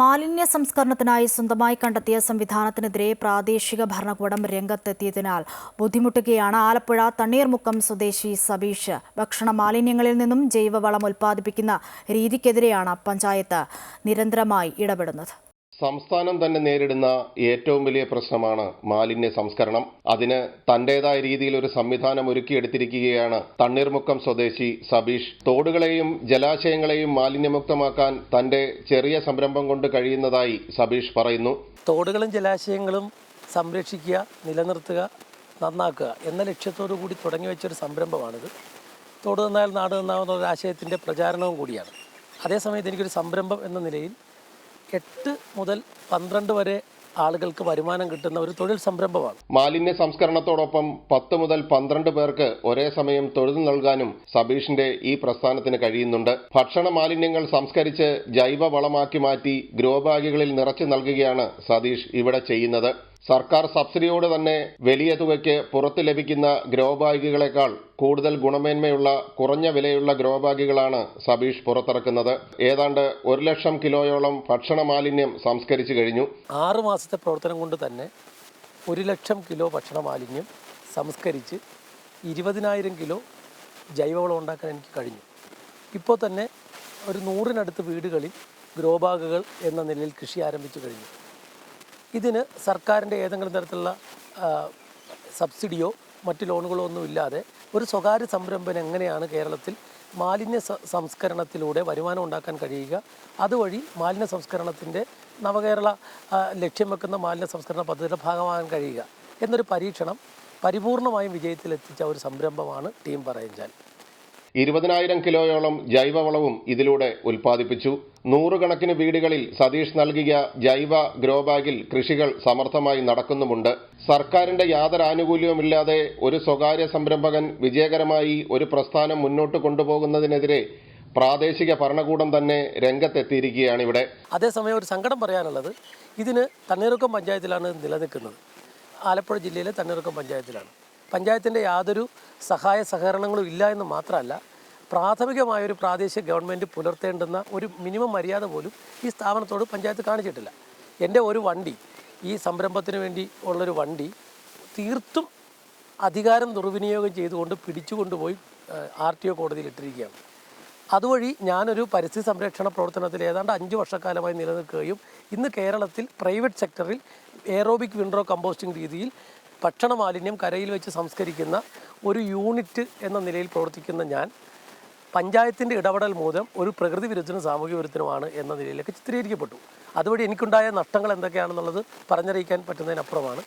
മാലിന്യ സംസ്കരണത്തിനായി സ്വന്തമായി കണ്ടെത്തിയ സംവിധാനത്തിനെതിരെ പ്രാദേശിക ഭരണകൂടം രംഗത്തെത്തിയതിനാൽ ബുദ്ധിമുട്ടുകയാണ് ആലപ്പുഴ തണ്ണീർമുക്കം സ്വദേശി സബീഷ്. ഭക്ഷണ മാലിന്യങ്ങളിൽ നിന്നും ജൈവവളം ഉൽപ്പാദിപ്പിക്കുന്ന രീതിക്കെതിരെയാണ് പഞ്ചായത്ത് നിരന്തരമായി ഇടപെടുന്നത്. സംസ്ഥാനം തന്നെ നേരിടുന്ന ഏറ്റവും വലിയ പ്രശ്നമാണ് മാലിന്യ സംസ്കരണം. അതിന് തന്റേതായ രീതിയിൽ ഒരു സംവിധാനം ഒരുക്കിയെടുത്തിരിക്കുകയാണ് തണ്ണീർമുക്കം സ്വദേശി സബീഷ്. തോടുകളെയും ജലാശയങ്ങളെയും മാലിന്യമുക്തമാക്കാൻ തന്റെ ചെറിയ സംരംഭം കൊണ്ട് കഴിയുന്നതായി സബീഷ് പറയുന്നു. തോടുകളും ജലാശയങ്ങളും സംരക്ഷിക്കുക നിലനിർത്തുക നന്നാക്കുക എന്ന ലക്ഷ്യത്തോടു കൂടി തുടങ്ങി വെച്ചൊരു സംരംഭമാണിത്. തോട് നന്നാൽ നാട് നന്നാവുന്ന ഒരു ആശയത്തിന്റെ പ്രചാരണവും കൂടിയാണ്. അതേസമയത്ത് എനിക്കൊരു സംരംഭം എന്ന നിലയിൽ എട്ട് മുതൽ പന്ത്രണ്ട് വരെ ആളുകൾക്ക് വരുമാനം കിട്ടുന്ന ഒരു തൊഴിൽ സംരംഭമാണ്. മാലിന്യ സംസ്കരണത്തോടൊപ്പം പത്ത് മുതൽ പന്ത്രണ്ട് പേർക്ക് ഒരേ സമയം തൊഴിൽ നൽകാനും സബീഷിന്റെ ഈ പ്രസ്ഥാനത്തിന് കഴിയുന്നുണ്ട്. ഭക്ഷണ മാലിന്യങ്ങൾ സംസ്കരിച്ച് ജൈവ വളമാക്കി മാറ്റി ഗ്രോ ബാഗുകളിൽ നിറച്ചു നൽകുകയാണ് സതീഷ് ഇവിടെ ചെയ്യുന്നത്. സർക്കാർ സബ്സിഡിയോട് തന്നെ വലിയ തുകയ്ക്ക് പുറത്ത് ലഭിക്കുന്ന ഗ്രോ ബാഗുകളെക്കാൾ കൂടുതൽ ഗുണമേന്മയുള്ള കുറഞ്ഞ വിലയുള്ള ഗ്രോ ബാഗുകളാണ് സബീഷ് പുറത്തിറക്കുന്നത്. ഏതാണ്ട് ഒരു ലക്ഷം കിലോയോളം ഭക്ഷണ മാലിന്യം സംസ്കരിച്ചു കഴിഞ്ഞു. ആറു മാസത്തെ പ്രവർത്തനം കൊണ്ട് തന്നെ ഒരു ലക്ഷം കിലോ ഭക്ഷണ മാലിന്യം സംസ്കരിച്ച് ഇരുപതിനായിരം കിലോ ജൈവവളം ഉണ്ടാക്കാൻ എനിക്ക് കഴിഞ്ഞു. ഇപ്പോൾ തന്നെ ഒരു നൂറിനടുത്ത് വീടുകളിൽ ഗ്രോ ബാഗുകൾ എന്ന നിലയിൽ കൃഷി ആരംഭിച്ചു കഴിഞ്ഞു. ഇതിന് സർക്കാരിന്റെ ഏതെങ്കിലും തരത്തിലുള്ള സബ്സിഡിയോ മറ്റ് ലോണുകളോ ഒന്നും ഇല്ലാതെ ഒരു സ്വകാര്യ സംരംഭം എങ്ങനെയാണ് കേരളത്തിൽ മാലിന്യ സംസ്കരണത്തിലൂടെ വരുമാനം ഉണ്ടാക്കാൻ കഴിയുക? അതുവഴി മാലിന്യ സംസ്കരണത്തിന്റെ നവകേരള ലക്ഷ്യം വെക്കുന്ന മാലിന്യ സംസ്കരണ പദ്ധതിയുടെ ഭാഗമാകാൻ കഴിയുക? എന്നൊരു പരീക്ഷണം പരിപൂർണമായും വിജയത്തിലെത്തിച്ച ഒരു സംരംഭമാണ് ടീം പറയഞ്ചാൽ. ഇരുപതിനായിരം കിലോയോളം ജൈവവളവും ഇതിലൂടെ ഉൽപ്പാദിപ്പിച്ചു. നൂറുകണക്കിന് വീടുകളിൽ സതീഷ് നൽകിയ ജൈവ ഗ്രോ ബാഗിൽ കൃഷികൾ സമർത്ഥമായി നടക്കുന്നുമുണ്ട്. സർക്കാരിന്റെ യാതൊരു ആനുകൂല്യവുമില്ലാതെ ഒരു സ്വകാര്യ സംരംഭകൻ വിജയകരമായി ഒരു പ്രസ്ഥാനം മുന്നോട്ട് കൊണ്ടുപോകുന്നതിനെതിരെ പ്രാദേശിക ഭരണകൂടം തന്നെ രംഗത്തെത്തിയിരിക്കുകയാണ് ഇവിടെ അതേസമയം ഒരു സങ്കടം പറയാനുള്ളത് ഇതിന് തണ്ണീർക്കം പഞ്ചായത്തിലാണ് നിലനിൽക്കുന്നത്. ആലപ്പുഴ ജില്ലയിലെ തണ്ണീർക്കം പഞ്ചായത്തിലാണ്. പഞ്ചായത്തിന്റെ യാതൊരു സഹായ സഹകരണങ്ങളും ഇല്ല എന്ന് മാത്രമല്ല പ്രാഥമികമായ ഒരു പ്രാദേശിക ഗവൺമെന്റ് പുലർത്തേണ്ടുന്ന ഒരു മിനിമം മര്യാദ പോലും ഈ സ്ഥാപനത്തോട് പഞ്ചായത്ത് കാണിച്ചിട്ടില്ല. എന്റെ ഒരു വണ്ടി ഈ സംരംഭത്തിന് വേണ്ടി ഉള്ളൊരു വണ്ടി തീർത്തും അധികാരം ദുർവിനിയോഗം ചെയ്തുകൊണ്ട് പിടിച്ചുകൊണ്ടുപോയി ആർ ടി ഒ കോടതിയിൽ ഇട്ടിരിക്കുകയാണ്. അതുവഴി ഞാനൊരു പരിസ്ഥിതി സംരക്ഷണ പ്രവർത്തനത്തിൽ ഏതാണ്ട് അഞ്ച് വർഷക്കാലമായി നിലനിൽക്കുകയും ഇന്ന് കേരളത്തിൽ പ്രൈവറ്റ് സെക്ടറിൽ എയറോബിക് വിൻഡ്രോ കമ്പോസ്റ്റിംഗ് രീതിയിൽ ഭക്ഷണ മാലിന്യം കരയിൽ വെച്ച് സംസ്കരിക്കുന്ന ഒരു യൂണിറ്റ് എന്ന നിലയിൽ പ്രവർത്തിക്കുന്ന ഞാൻ പഞ്ചായത്തിന്റെ ഇടപെടൽ മൂലം ഒരു പ്രകൃതി വിരുദ്ധനും സാമൂഹ്യ വിരുദ്ധനുമാണ് എന്ന നിലയിലേക്ക് ചിത്രീകരിക്കപ്പെട്ടു. അതുവഴി എനിക്കുണ്ടായ നഷ്ടങ്ങൾ എന്തൊക്കെയാണെന്നുള്ളത് പറഞ്ഞറിയിക്കാൻ പറ്റുന്നതിനപ്പുറമാണ്.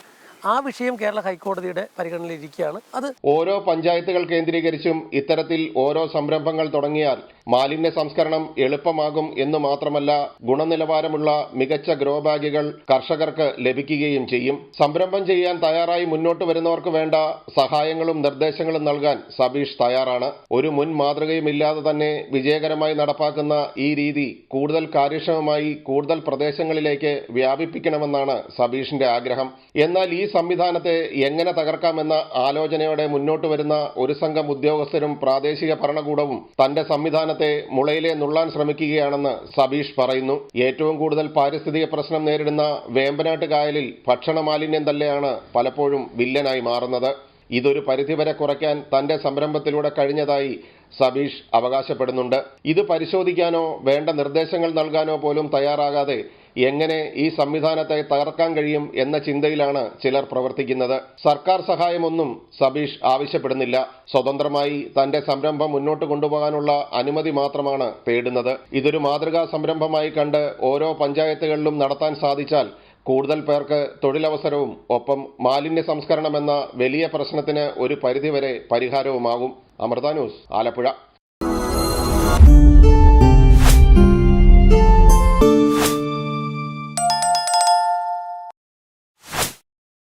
ആ വിഷയം കേരള ഹൈക്കോടതിയുടെ പരിഗണനയിലിരിക്കുകയാണ്. അത് ഓരോ പഞ്ചായത്തുകൾ കേന്ദ്രീകരിച്ചും ഇത്തരത്തിൽ ഓരോ സംരംഭങ്ങൾ തുടങ്ങിയാൽ മാലിന്യ സംസ്കരണം എളുപ്പമാകും എന്ന് മാത്രമല്ല ഗുണനിലവാരമുള്ള മികച്ച ഗ്രോ ബാഗുകൾ കർഷകർക്ക് ലഭിക്കുകയും ചെയ്യും. സംരംഭം ചെയ്യാൻ തയ്യാറായി മുന്നോട്ട് വരുന്നവർക്ക് വേണ്ട സഹായങ്ങളും നിർദ്ദേശങ്ങളും നൽകാൻ സബീഷ് തയ്യാറാണ്. ഒരു മുൻ മാതൃകയും ഇല്ലാതെ തന്നെ വിജയകരമായി നടപ്പാക്കുന്ന ഈ രീതി കൂടുതൽ കാര്യക്ഷമമായി കൂടുതൽ പ്രദേശങ്ങളിലേക്ക് വ്യാപിപ്പിക്കണമെന്നാണ് സബീഷിന്റെ ആഗ്രഹം. എന്നാൽ ഈ സംവിധാനത്തെ എങ്ങനെ തകർക്കാമെന്ന ആലോചനയോടെ മുന്നോട്ട് വരുന്ന ഒരു സംഘം ഉദ്യോഗസ്ഥരും പ്രാദേശിക ഭരണകൂടവും തന്റെ സംവിധാനത്തെ മുളയിലെ നുള്ളാൻ ശ്രമിക്കുകയാണെന്ന് സബീഷ് പറയുന്നു. ഏറ്റവും കൂടുതൽ പാരിസ്ഥിതിക പ്രശ്നം നേരിടുന്ന വേമ്പനാട്ട് കായലിൽ ഭക്ഷണ മാലിന്യം തന്നെയാണ് പലപ്പോഴും വില്ലനായി മാറുന്നത്. ഇതൊരു പരിധിവരെ കുറയ്ക്കാൻ തന്റെ സംരംഭത്തിലൂടെ കഴിഞ്ഞതായി സബീഷ് അവകാശപ്പെടുന്നുണ്ട്. ഇത് പരിശോധിക്കാനോ വേണ്ട നിർദ്ദേശങ്ങൾ നൽകാനോ പോലും തയ്യാറാകാതെ എങ്ങനെ ഈ സംവിധാനത്തെ തകർക്കാൻ കഴിയും എന്ന ചിന്തയിലാണ് ചിലർ പ്രവർത്തിക്കുന്നത്. സർക്കാർ സഹായമൊന്നും സബീഷ് ആവശ്യപ്പെടുന്നില്ല. സ്വതന്ത്രമായി തന്റെ സംരംഭം മുന്നോട്ട് കൊണ്ടുപോകാനുള്ള അനുമതി മാത്രമാണ് തേടുന്നത്. ഇതൊരു മാതൃകാ സംരംഭമായി കണ്ട് ഓരോ പഞ്ചായത്തുകളിലും നടത്താൻ സാധിച്ചാൽ കൂടുതൽ പേർക്ക് തൊഴിലവസരവും ഒപ്പം മാലിന്യ സംസ്കരണം എന്ന വലിയ പ്രശ്നത്തിന് ഒരു പരിധിവരെ പരിഹാരവുമാകും. അമൃത ന്യൂസ് ആലപ്പുഴ.